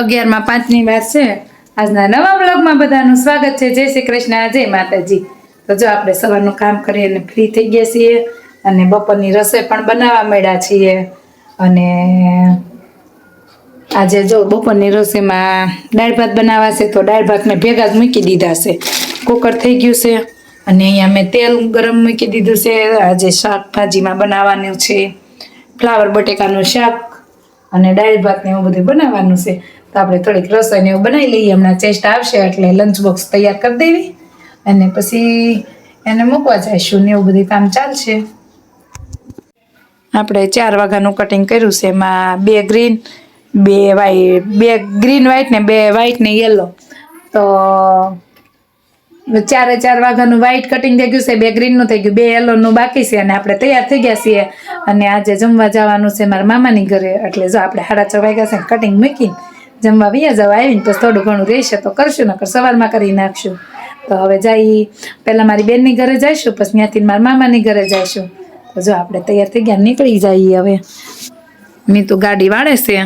અગિયારમાં પાંચની વાર છે. આજના નવા બ્લોગમાં બધાનું સ્વાગત છે. જય શ્રી કૃષ્ણ, જય માતાજી. તો જો આપણે સવારનું કામ કરી અને ફ્રી થઈ ગયા છીએ અને બપોરની રસોઈ પણ બનાવવા માંડ્યા છીએ. અને આજે જો બપોરની રસોઈમાં દાળ ભાત બનાવવા છે, તો દાળ ભાતને ભેગા જ મૂકી દીધા છે. કુકર થઈ ગયું છે અને અહીંયા મેં તેલ ગરમ મૂકી દીધું છે. આજે શાકભાજીમાં બનાવવાનું છે. ફ્લાવર બટેકાનું શાક અને દાળ ભાત ને એવું બધું બનાવવાનું છે. તો આપણે થોડીક રસોઈ ને એવું બનાવી લઈએ. હમણાં ચેસ્ટ આવશે એટલે લંચ બોક્સ તૈયાર કરી દેવી. અને પછી એને મૂકવા જઈશું ને એવું બધું કામ ચાલશે. આપણે ચાર વાગ્યાનું કટિંગ કર્યું છે. એમાં બે ગ્રીન બે વાઈટ બે ગ્રીન વ્હાઈટ ને બે વ્હાઈટ ને યલો તો ચારે ચાર વાગ્યાનું વ્હાઈટ કટિંગ થઈ ગયું છે. બે ગ્રીનનું થઈ ગયું, બે યલોનું બાકી છે અને આપણે તૈયાર થઈ ગયા છીએ. અને આજે જમવા જવાનું છે મારા મામાની ઘરે. એટલે જો આપણે સાડા છ વાગ્યા છે કટિંગ મૂકીને જમવા વૈયા જવા આવીને પછી થોડું ઘણું રહેશે, તો કરશું, નકર સવારમાં કરી નાખશું. તો હવે જઈ પહેલાં મારી બેનની ઘરે જઈશું, પછી ત્યાંથી મારા મામાની ઘરે જઈશું. તો જો આપણે તૈયાર થઈ ગયા, નીકળી જઈએ હવે. મેં તો ગાડી વાળે છે.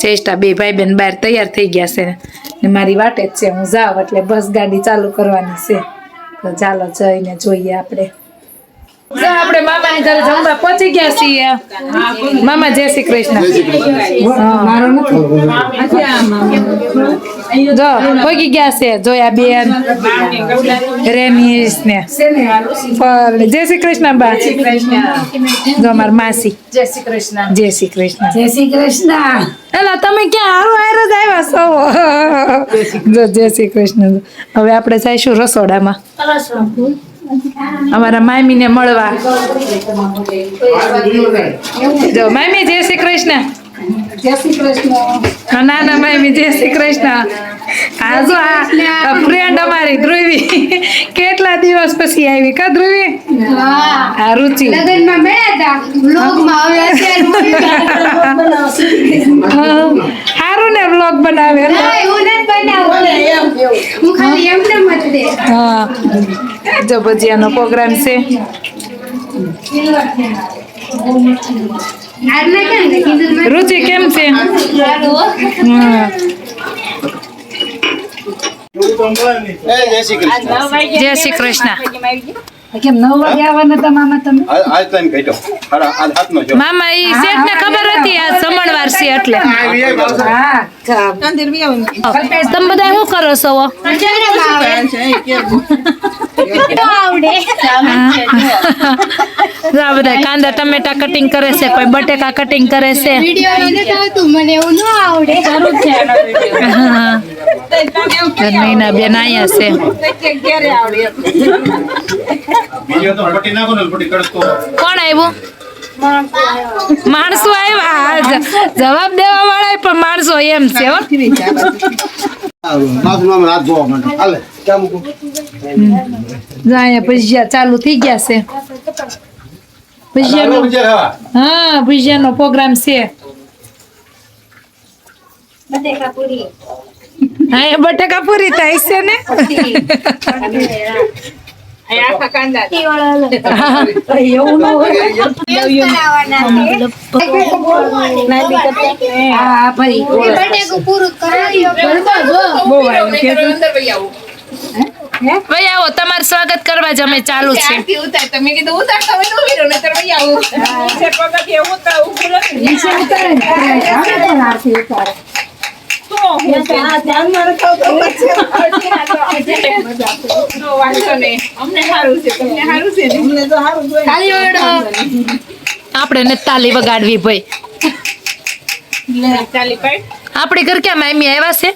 ચેષ્ટા બે ભાઈ બેન બહાર તૈયાર થઈ ગયા છે. ને મારી વાટે જ છે, હું જાઉં, એટલે બસ ગાડી ચાલુ કરવાની છે. તો ચાલો જઈને જોઈએ આપણે. આપણે મામા ઘરે જમવા પહોંચી ગયા છીએ. મામા જય શ્રી કૃષ્ણ. જો પહોંચી ગયા છે જોયા બેન રેમીશ ને જય શ્રી કૃષ્ણ બા. જો મારી માસી. જય શ્રી કૃષ્ણ. જય શ્રી કૃષ્ણ. જય શ્રી કૃષ્ણ. એલા તમે ક્યાં? હારો હારો જ આવ્યા છો. જો જય શ્રી કૃષ્ણ. હવે આપણે જઈશું રસોડામાં. અમારા મામીને મળવા. જો મામી જય શ્રી કૃષ્ણ. જય શ્રી કૃષ્ણ. ના ના મામી જય શ્રી કૃષ્ણ. આ જો આ ફ્રેન્ડ અમારી ધ્રુવી. કેટલા દિવસ પછી આવી કા ધ્રુવી? હા. રુચિ. લગનમાં મળ્યા હતા. સારું ને બ્લોગ બનાવે હું. હું હા. જો ભજીયાનો પ્રોગ્રામ છે. રુચિ કેમ છે. જય શ્રી કૃષ્ણ જય શ્રી કૃષ્ણ કેમ નવ વાગે આવવાના હતા મામા તમે? આ- આજ ટાઈમ કહી હાડા આજ હાથનો છો મામા ઈ શેઠ ને ખબર હતી આ સમણવાર છે એટલે. તમે બધા શું કરો છો આવડે. જો આ બધા કાંદા ટમેટા કટિંગ કરે છે કોઈ બટેકા કટિંગ કરે છે. વીડિયો મને એવું ન આવડે. હા. નૈના બેન અહીંયા છે. કોણ આવ્યું માણસો આવ્યા આ જવાબ દેવા વાળા પણ માણસો એમ છે હો. પૈસા ચાલુ થઈ ગયા છે. ભજીયાનો હા ભજીયાનો પ્રોગ્રામ છે હા એ બટેકા પૂરી થાય છે ને એવું ન હોય હા ભાઈ બટેકું પૂરું ભાઈ આવો તમારું સ્વાગત કરવા જ અમે ચાલુ છે. નીચે ઉતારે ને આપણે પણ આરતી ઉતારે. તાલી આપણે તાલી વગાડવી ભાઈ. આપણી ઘર ક્યાં મામી આવ્યા છે?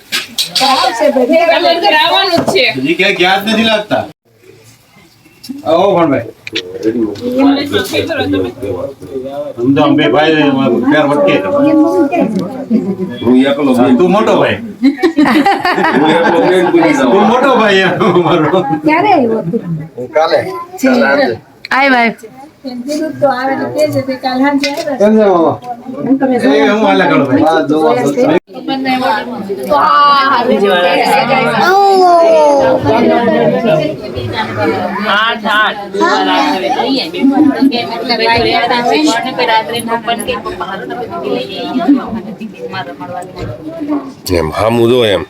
નથી લાગતા. આવો ભણભાઈ. ભાઈ ફેર વટકે તું મોટો ભાઈ. તું મોટો ભાઈ એમ મારો ક્યારે આવ્યો કાલે. આવ્યા એમ એ હું મુદો એમ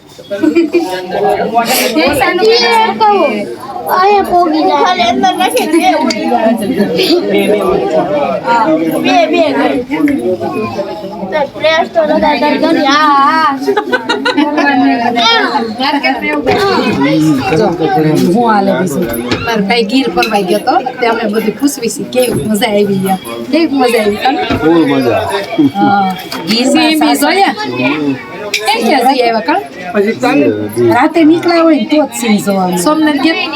ગીર ફરવાઈ ગયો તો તે અમે બધું પૂછવી છે કેવી મજા આવી ગયા? કેવી મજા આવી બહુ મજા. ગીર બી જોયા કેમ ક્યાં જઈ આવ્યા કાં રાતે નીકળ્યા હોય તો જ સિંહ જવાનું સોમનાથ ગયા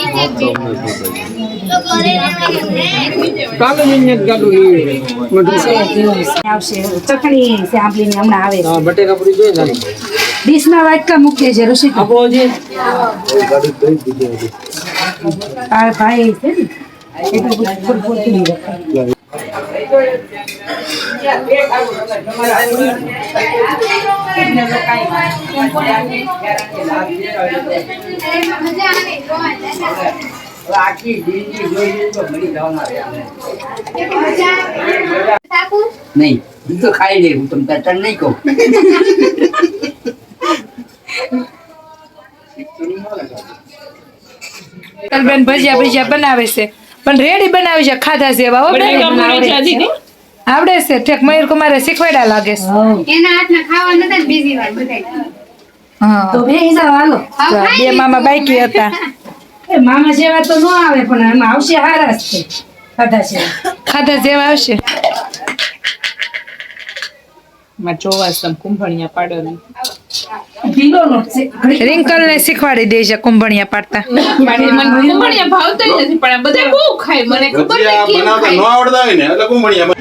આવશે ચટણી છે આંબલીની હમણાં આવે છે બટેકા પૂરી જોઈએ ને ડીશમાં વાટકા મૂકીએ છે ઋષિ આપો છે આ ભાઈ છે ને એટલું બધું કરી રખાય. નહીં હું તો ખાઈ લે હું તમને તને નહીં કહું. બેન ભજીયા ભજીયા બનાવે છે. પણ રેડી બનાવે છે ખાધા છે. આવડે છે. ઠેક મયુર કુમારે શીખવાડ્યા લાગે છે. એના હાથના ખાવા નતા બીજી વાર બધાય. હા. તો બે હિસાબ હાલો. બે મામા બાઈકી હતા. એ મામા જેવા તો ન આવે પણ એમાં આવશે હારા છે. ખાધા છે. ખાધા જેવા આવશે. માં ચોવાસમ કુંભણિયા પાડો ઢીલો નો છે. રિંકલ ને શીખવાડી દેજે કુંભણિયા પાડતા. કુંભણિયા ભાવતા નથી પણ બધા બહુ ખાય. મને ખબર નહીં કેમ ન આવડતા હોય ને એટલે કુંભણિયા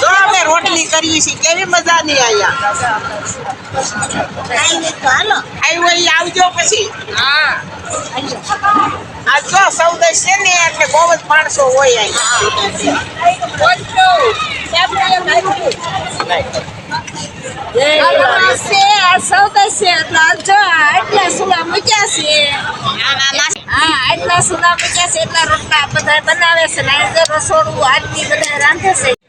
જો અમે રોટલી કરીએ છીએ કેવી મજા નહીં આયા? આવજો પછી. હા. આ જો સૌદશ છે ને એટલે બહુ જ માણસો હોય હા આટલા સુલા મૂક્યા છે. એટલા રોટલા બધા બનાવે છે ને રસોડું આજથી બધા રાંધે છે.